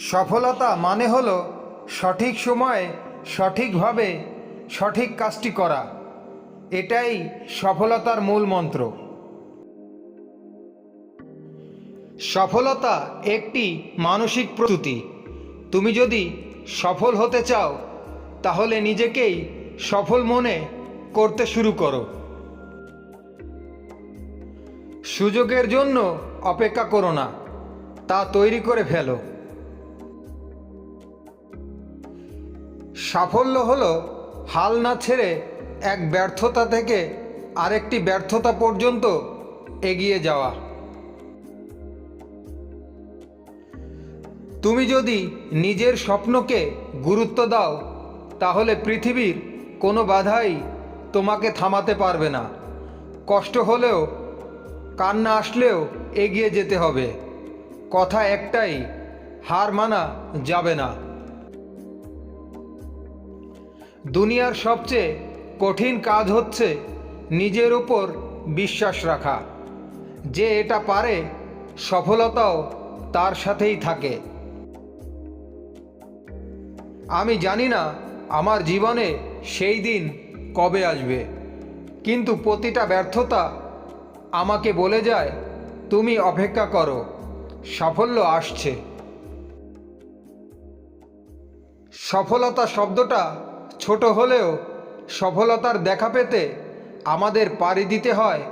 সফলতা মানে হল সঠিক সময়ে সঠিকভাবে সঠিক কাজটি করা। এটাই সফলতার মূল মন্ত্র। সফলতা একটি মানসিক প্রস্তুতি। তুমি যদি সফল হতে চাও, তাহলে নিজেকেই সফল মনে করতে শুরু করো। সুযোগের জন্য অপেক্ষা করো না, তা তৈরি করে ফেলো। সাফল্য হলো হাল না ছেড়ে এক ব্যর্থতা থেকে আরেকটি ব্যর্থতা পর্যন্ত এগিয়ে যাওয়া। তুমি যদি নিজের স্বপ্নকে গুরুত্ব দাও, তাহলে পৃথিবীর কোনো বাধাই তোমাকে থামাতে পারবে না। কষ্ট হলেও, কান্না আসলেও এগিয়ে যেতে হবে। কথা একটাই, হার মানা যাবে না। দুনিয়ার সবচেয়ে কঠিন কাজ হচ্ছে নিজের উপর বিশ্বাস রাখা। যে এটা পারে, সফলতাও তার সাথেই থাকে। আমি জানি না আমার জীবনে সেই দিন কবে আসবে, কিন্তু প্রতিটা ব্যর্থতা আমাকে বলে যায়, তুমি অপেক্ষা করো, সাফল্য আসছে। সফলতা শব্দটা ছোট হলেও সফলতার দেখা পেতে আমাদের পাড়ি দিতে হয়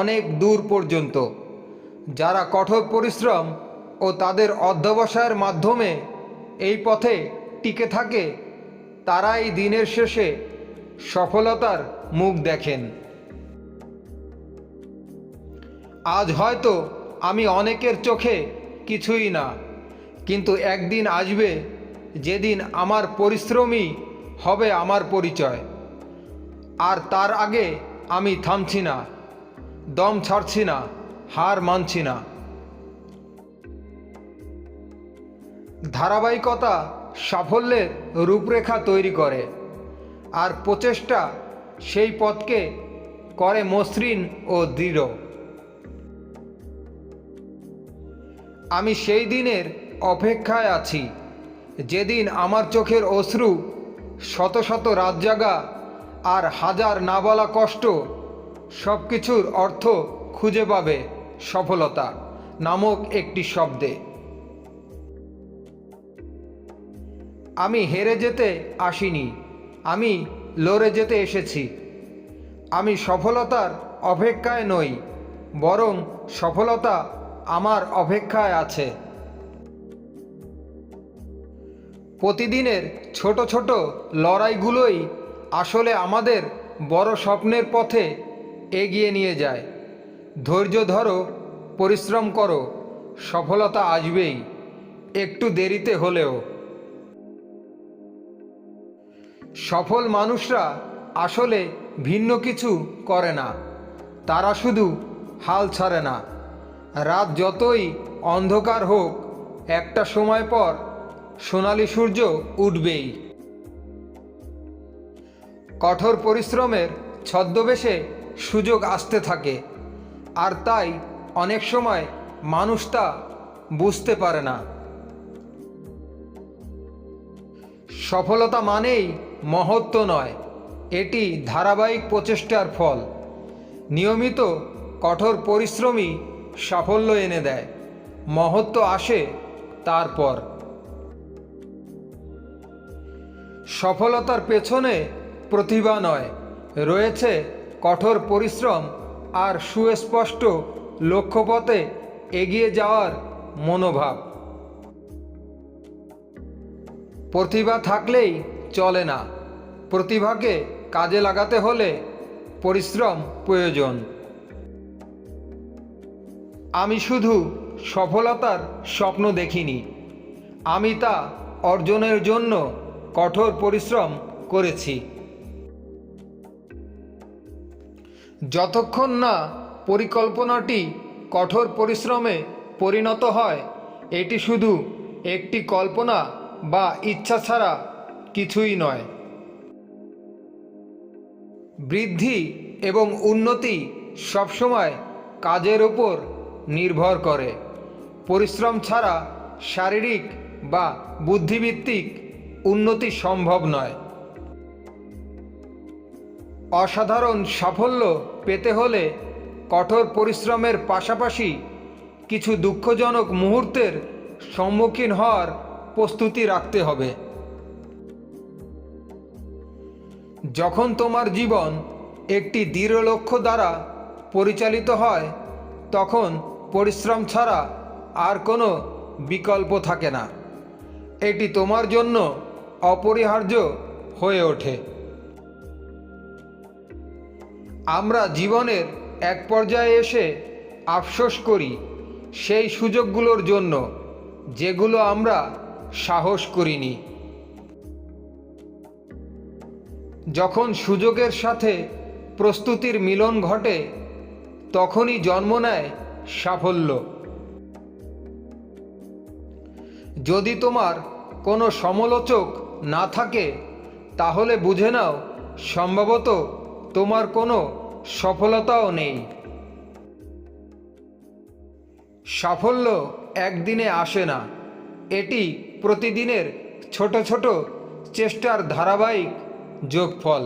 অনেক দূর পর্যন্ত। যারা কঠোর পরিশ্রম ও তাদের অধ্যবসায়ের মাধ্যমে এই পথে টিকে থাকে, তারাই দিনের শেষে সফলতার মুখ দেখেন। আজ হয়তো আমি অনেকের চোখে কিছুই না, কিন্তু একদিন আসবে যেদিন আমার পরিশ্রমই হবে আমার পরিচয়। আর তার আগে আমি থামছি না, দম ছাড়ছি না, হার মানছি না। ধারাবাহিকতা সাফল্যের রূপরেখা তৈরি করে, আর প্রচেষ্টা সেই পথকে করে মসৃণ ও দৃঢ়। আমি সেই দিনের অপেক্ষায় আছি, যেদিন আমার চোখের অশ্রু শত শত রাত জাগা আর হাজার না বলা কষ্ট সব কিছুর অর্থ খুঁজে পাবে সফলতা নামক একটি শব্দে। আমি হেরে যেতে আসিনি, আমি লড়ে যেতে এসেছি। আমি সফলতার অপেক্ষায় নই, বরং সফলতা আমার অপেক্ষায় আছে। প্রতিদিনের ছোট ছোট লড়াইগুলোই আসলে আমাদের বড় স্বপ্নের পথে এগিয়ে নিয়ে যায়। ধৈর্য ধরো, পরিশ্রম করো, সফলতা আসবেই, একটু দেরিতে হলেও। সফল মানুষরা আসলে ভিন্ন কিছু করে না, তারা শুধু হাল ছাড়ে না। রাত যতই অন্ধকার হোক, একটা সময় পর সোনালি সূর্য উঠবেই। কঠোর পরিশ্রমের ছদ্মবেশে সুযোগ আসতে থাকে, আর তাই অনেক সময় মানুষ তা বুঝতে পারে না। সফলতা মানেই মহত্ব নয়, এটি ধারাবাহিক প্রচেষ্টার ফল। নিয়মিত কঠোর পরিশ্রমী সাফল্য এনে দেয়, মহত্ব আসে তারপর। সফলতার পেছনে প্রতিভা নয়। রয়েছে কঠোর পরিশ্রম আর সুস্পষ্ট লক্ষ্যপথে এগিয়ে যাওয়ার মনোভাব। প্রতিভা থাকলেই চলে না। প্রতিভাকে কাজে লাগাতে হলে পরিশ্রম প্রয়োজন। আমি শুধু সফলতার স্বপ্ন দেখিনি। আমি তা অর্জনের জন্য কঠোর পরিশ্রম করেছি। যতক্ষণ না পরিকল্পনাটি কঠোর পরিশ্রমে পরিণত হয়, এটি শুধু একটি কল্পনা বা ইচ্ছা ছাড়া কিছুই নয়। বৃদ্ধি এবং উন্নতি সবসময় কাজের উপর নির্ভর করে। পরিশ্রম ছাড়া শারীরিক বা বুদ্ধিভিত্তিক উন্নতি সম্ভব নয়। অসাধারণ সাফল্য পেতে হলে কঠোর পরিশ্রমের পাশাপাশি কিছু দুঃখজনক মুহূর্তের সম্মুখীন হওয়ার প্রস্তুতি রাখতে হবে। যখন তোমার জীবন একটি দৃঢ় লক্ষ্য দ্বারা পরিচালিত হয়, তখন পরিশ্রম ছাড়া আর কোনো বিকল্প থাকে না। এটি তোমার জন্য অপরিহার্য হয়ে ওঠে। আমরা জীবনের এক পর্যায়ে এসে আফসোস করি সেই সুযোগগুলোর জন্য, যেগুলো আমরা সাহস করিনি। যখন সুযোগের সাথে প্রস্তুতির মিলন ঘটে, তখনই জন্ম নেয় সাফল্য। যদি তোমার কোনো সমালোচক না থাকে, তাহলে বুঝে নাও, সম্ভবত তোমার কোনো সফলতাও নেই। সাফল্য একদিনে আসে না, এটি প্রতিদিনের ছোট ছোট চেষ্টার ধারাবাহিক যোগফল।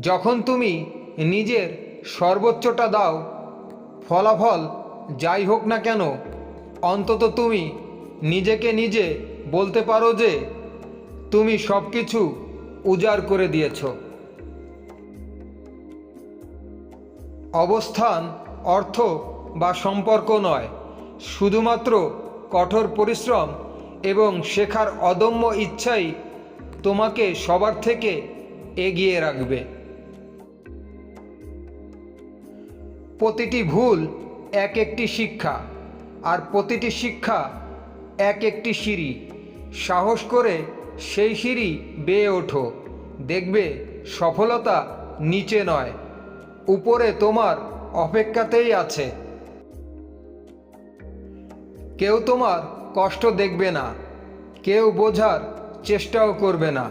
যখন তুমি নিজের সর্বোচ্চটা দাও, ফলাফল যাই হোক না কেন, অন্তত তুমি নিজেকে নিজে বলতে পারো যে তুমি সব কিছু উজাড় করে দিয়েছ। অবস্থান, অর্থ বা সম্পর্ক নয়, শুধুমাত্র কঠোর পরিশ্রম এবং শেখার অদম্য ইচ্ছাই তোমাকে সবার থেকে এগিয়ে রাখবে। প্রতিটি ভুল এক একটি শিক্ষা, আর প্রতিটি শিক্ষা এক একটি সিঁড়ি। সাহস করে সেই সিঁড়ি বেয়ে ওঠো। দেখবে সফলতা নিচে নয়, উপরে তোমার অপেক্ষাতেই আছে। কেউ তোমার কষ্ট দেখবে না, কেউ বোঝার চেষ্টাও করবে না।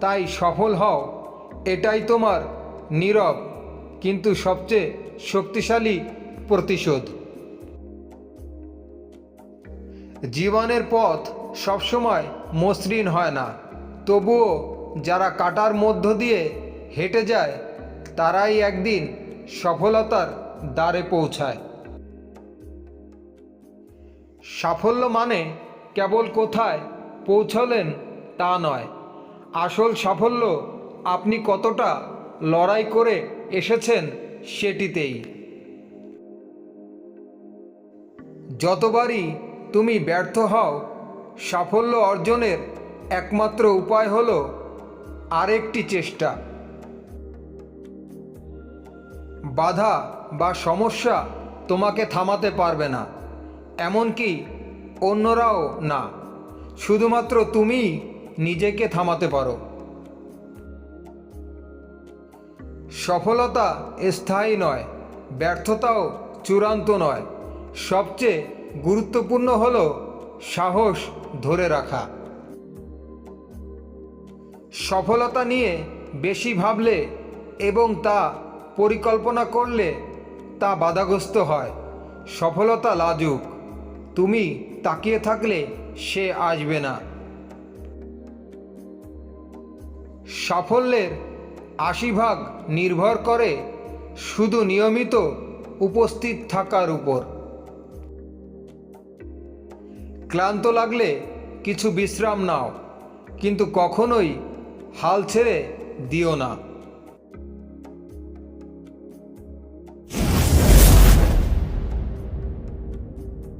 তাই সফল হও, এটাই তোমার নীরব, কিন্তু সবচেয়ে শক্তিশালী প্রতিশোধ। জীবনের পথ সবসময় মসৃণ হয় না। তবুও যারা কাটার মধ্য দিয়ে হেঁটে যায়, তারাই একদিন সফলতার দ্বারে পৌঁছায়। সাফল্য মানে কেবল কোথায় পৌঁছলেন তা নয়। আসল সাফল্য আপনি কতটা লড়াই করে এসেছেন সেটিতেই। যতবারই তুমি ব্যর্থ হও। সাফল্য অর্জনের একমাত্র উপায় হলো আরেকটি চেষ্টা। বাধা বা সমস্যা তোমাকে থামাতে পারবে না, এমনকি অন্যরাও না। শুধুমাত্র তুমি নিজেকে থামাতে পারো। সফলতা স্থায়ী নয়, ব্যর্থতাও চূড়ান্ত নয়, সবচেয়ে গুরুত্বপূর্ণ হল সাহস ধরে রাখা। সফলতা নিয়ে বেশি ভাবলে এবং তা পরিকল্পনা করলে তা বাধাগ্রস্ত হয়। সফলতা লাজুক। তুমি তাকিয়ে থাকলে সে আসবে না। সাফল্যের আশি ভাগ নির্ভর করে শুধু নিয়মিত উপস্থিত থাকার উপর। ক্লান্ত লাগলে কিছু বিশ্রাম নাও কিন্তু কখনোই হাল ছেড়ে দিও না।